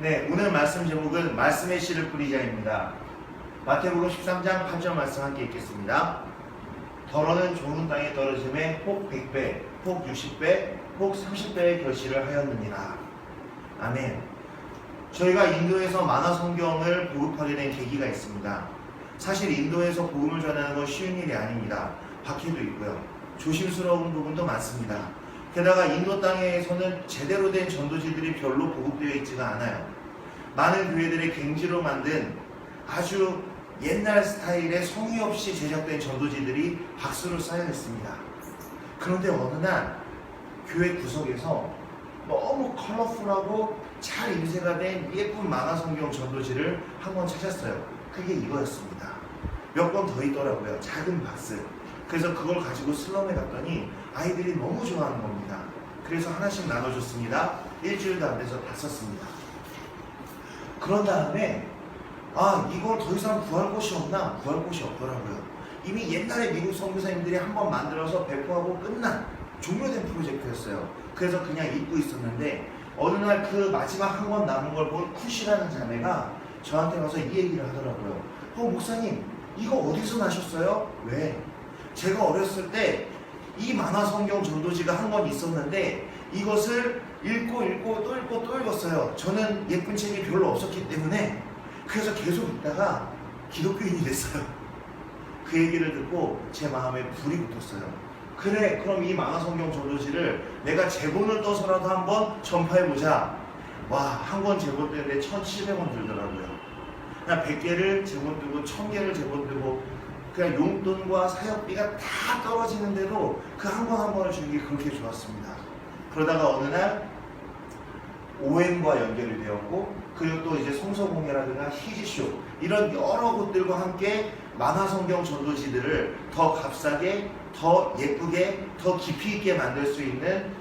네, 오늘 말씀 제목은 말씀의 씨를 뿌리자입니다. 마태복음 13장 8절 말씀 함께 읽겠습니다. 더러는 좋은 땅에 떨어짐에 혹 100배, 혹 60배, 혹 30배의 결실을 하였느니라. 아멘. 저희가 인도에서 만화 성경을 보급하게 된 계기가 있습니다. 사실 인도에서 복음을 전하는 건 쉬운 일이 아닙니다. 박해도 있고요. 조심스러운 부분도 많습니다. 게다가 인도 땅에서는 제대로 된 전도지들이 별로 보급되어 있지가 않아요. 많은 교회들이 갱지로 만든 아주 옛날 스타일의 성의 없이 제작된 전도지들이 박수로 쌓여 있습니다. 그런데 어느 날 교회 구석에서 너무 컬러풀하고 잘 인쇄가 된 예쁜 만화 성경 전도지를 한 권 찾았어요. 그게 이거였습니다. 몇 권 더 있더라고요. 작은 박스. 그래서 그걸 가지고 슬럼에 갔더니 아이들이 너무 좋아하는 겁니다. 그래서 하나씩 나눠줬습니다. 일주일도 안 돼서 다 썼습니다. 그런 다음에 아 이걸 더 이상 구할 곳이 없나 구할 곳이 없더라고요. 이미 옛날에 미국 선교사님들이 한번 만들어서 배포하고 끝난 종료된 프로젝트였어요. 그래서 그냥 잊고 있었는데 어느 날 그 마지막 한 권 남은 걸 본 쿠시라는 자매가 저한테 와서 이 얘기를 하더라고요. 어 목사님 이거 어디서 나셨어요? 왜? 제가 어렸을 때 이 만화 성경 전도지가 한 권 있었는데 이것을 읽고 읽고 또 읽고 또 읽었어요. 저는 예쁜 책이 별로 없었기 때문에 그래서 계속 읽다가 기독교인이 됐어요. 그 얘기를 듣고 제 마음에 불이 붙었어요. 그래, 그럼 이 만화 성경 전도지를 내가 제본을 떠서라도 한번 전파해보자. 와, 한권 제본 뜨는데 1,700원 들더라고요. 그냥 100개를 제본 뜨고 1000개를 제본 뜨고 그냥 용돈과 사역비가 다 떨어지는데도 그한권한 권을 주는 게 그렇게 좋았습니다. 그러다가 어느 날 OM과 연결이 되었고 그리고 또 이제 성서공예라든가 희지쇼 이런 여러 곳들과 함께 만화성경 전도지들을 더 값싸게 더 예쁘게 더 깊이 있게 만들 수 있는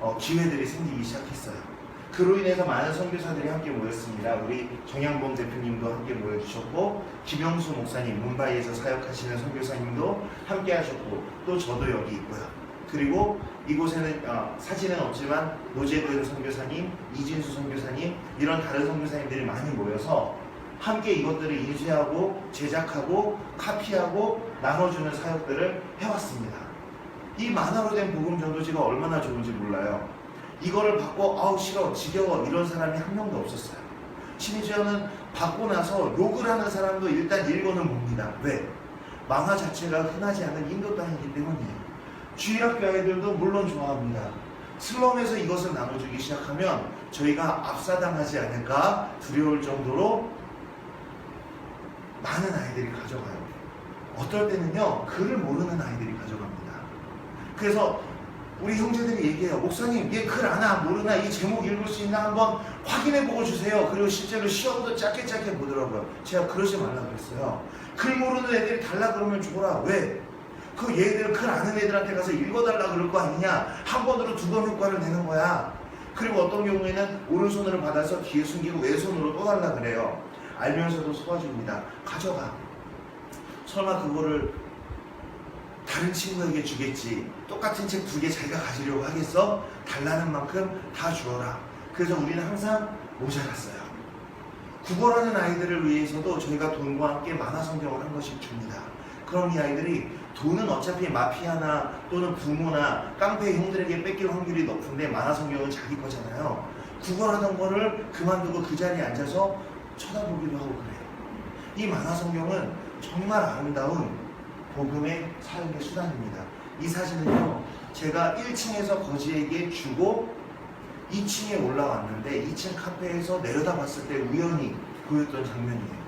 어, 기회들이 생기기 시작했어요. 그로 인해서 많은 선교사들이 함께 모였습니다. 우리 정양봉 대표님도 함께 모여주셨고 김영수 목사님 문바이에서 사역하시는 선교사님도 함께 하셨고 또 저도 여기 있고요. 그리고 이곳에는 어, 사진은 없지만 노재근 선교사님, 이진수 선교사님 이런 다른 선교사님들이 많이 모여서 함께 이것들을 인쇄하고 제작하고 카피하고 나눠주는 사역들을 해왔습니다. 이 만화로 된 복음 전도지가 얼마나 좋은지 몰라요. 이거를 받고 아우 싫어 지겨워 이런 사람이 한 명도 없었어요. 심지어는 받고 나서 욕을 하는 사람도 일단 읽어는 봅니다. 왜? 만화 자체가 흔하지 않은 인도 땅이기 때문이에요. 주일학교 아이들도 물론 좋아합니다. 슬럼에서 이것을 나눠주기 시작하면 저희가 압사당하지 않을까 두려울 정도로 많은 아이들이 가져가요. 어떨 때는요, 글을 모르는 아이들이 가져갑니다. 그래서 우리 형제들이 얘기해요. 목사님, 얘 글 아나 모르나 이 제목 읽을 수 있나 한번 확인해 보고 주세요. 그리고 실제로 시험도 짧게 짧게 보더라고요. 제가 그러지 말라 그랬어요. 글 모르는 애들이 달라 그러면 줘라. 왜? 그 얘들은 글 아는 애들한테 가서 읽어달라 그럴 거 아니냐. 한 번으로 두 번 효과를 내는 거야. 그리고 어떤 경우에는 오른손으로 받아서 뒤에 숨기고 왼손으로 또 달라 그래요. 알면서도 속아줍니다. 가져가. 설마 그거를 다른 친구에게 주겠지. 똑같은 책 두 개 자기가 가지려고 하겠어? 달라는 만큼 다 주어라. 그래서 우리는 항상 모자랐어요. 국어라는 아이들을 위해서도 저희가 돈과 함께 만화 성경을 한 번씩 줍니다. 그럼 이 아이들이 돈은 어차피 마피아나 또는 부모나 깡패 형들에게 뺏길 확률이 높은데 만화 성경은 자기 거잖아요. 국어라는 거를 그만두고 그 자리에 앉아서 쳐다보기도 하고 그래요. 이 만화 성경은 정말 아름다운 복음의 사용의 수단입니다. 이 사진은요, 제가 1층에서 거지에게 주고 2층에 올라왔는데 2층 카페에서 내려다 봤을 때 우연히 보였던 장면이에요.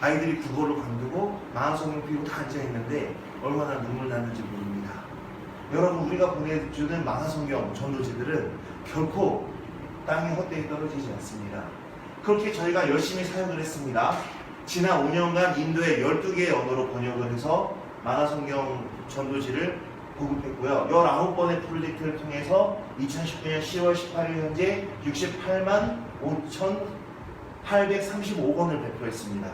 아이들이 국어를 관두고 만화성경 피고 다 앉아있는데 얼마나 눈물 나는지 모릅니다. 여러분, 우리가 보내주는 만화성경 전도지들은 결코 땅에 헛되이 떨어지지 않습니다. 그렇게 저희가 열심히 사역을 했습니다. 지난 5년간 인도의 12개의 언어로 번역을 해서 만화성경 전도지를 보급했고요. 19번의 프로젝트를 통해서 2019년 10월 18일 현재 68만 5,835권을 배포했습니다.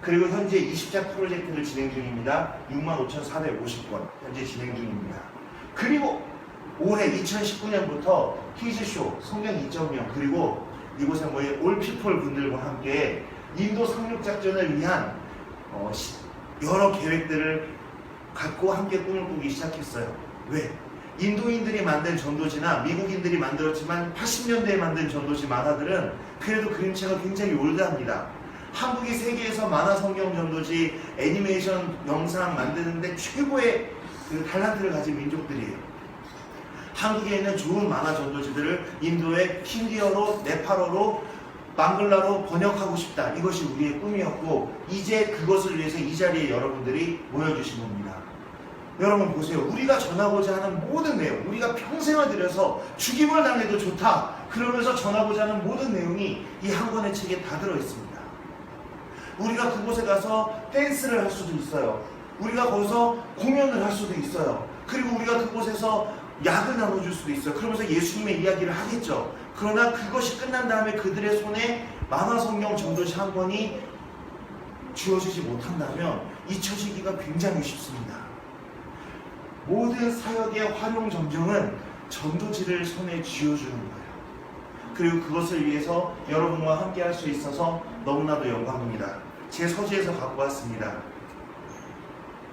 그리고 현재 20자 프로젝트를 진행 중입니다. 6만 5,450권 현재 진행 중입니다. 그리고 올해 2019년부터 키즈쇼 성경 2.0 그리고 이곳에 모인 올피폴 분들과 함께 인도 상륙 작전을 위한 어, 시- 여러 계획들을 갖고 함께 꿈을 꾸기 시작했어요. 왜? 인도인들이 만든 전도지나 미국인들이 만들었지만 80년대에 만든 전도지 만화들은 그래도 그림체가 굉장히 올드합니다. 한국이 세계에서 만화 성경 전도지 애니메이션 영상 만드는데 최고의 그 달란트를 가진 민족들이에요. 한국에 있는 좋은 만화 전도지들을 인도의 힌디어로 네팔어로 망글라로 번역하고 싶다. 이것이 우리의 꿈이었고 이제 그것을 위해서 이 자리에 여러분들이 모여주신 겁니다. 여러분 보세요. 우리가 전하고자 하는 모든 내용, 우리가 평생을 들여서 죽임을 당해도 좋다. 그러면서 전하고자 하는 모든 내용이 이 한 권의 책에 다 들어 있습니다. 우리가 그곳에 가서 댄스를 할 수도 있어요. 우리가 거기서 공연을 할 수도 있어요. 그리고 우리가 그곳에서 약을 나눠줄 수도 있어요. 그러면서 예수님의 이야기를 하겠죠. 그러나 그것이 끝난 다음에 그들의 손에 만화 성경 전도시 한 권이 주어지지 못한다면 잊혀지기가 굉장히 쉽습니다. 모든 사역의 활용 점정은 전도지를 손에 쥐어주는 거예요. 그리고 그것을 위해서 여러분과 함께 할 수 있어서 너무나도 영광입니다. 제 서지에서 갖고 왔습니다.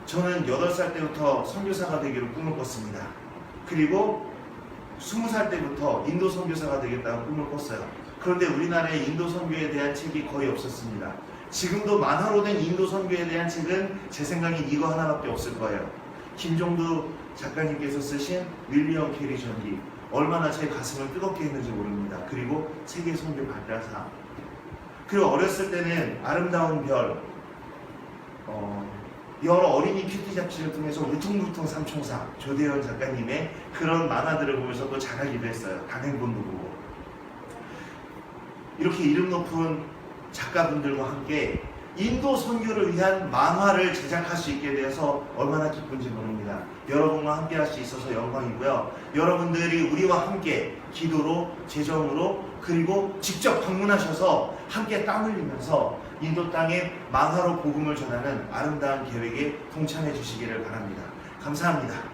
저는 8살 때부터 선교사가 되기를 꿈을 꿨습니다. 그리고 20살 때부터 인도 선교사가 되겠다고 꿈을 꿨어요. 그런데 우리나라에 인도 선교에 대한 책이 거의 없었습니다. 지금도 만화로 된 인도 선교에 대한 책은 제 생각엔 이거 하나밖에 없을 거예요. 김종두 작가님께서 쓰신 윌리엄 캐리 전기 얼마나 제 가슴을 뜨겁게 했는지 모릅니다. 그리고 세계 선교 발달사 그리고 어렸을 때는 아름다운 별 어, 여러 어린이 큐티 잡지를 통해서 울퉁불퉁 삼총사 조대현 작가님의 그런 만화들을 보면서 또 자라기도 했어요. 단행본도 보고 이렇게 이름 높은 작가분들과 함께 인도 선교를 위한 만화를 제작할 수 있게 되어서 얼마나 기쁜지 모릅니다. 여러분과 함께 할 수 있어서 영광이고요. 여러분들이 우리와 함께 기도로, 재정으로, 그리고 직접 방문하셔서 함께 땀 흘리면서 인도 땅에 만화로 복음을 전하는 아름다운 계획에 동참해 주시기를 바랍니다. 감사합니다.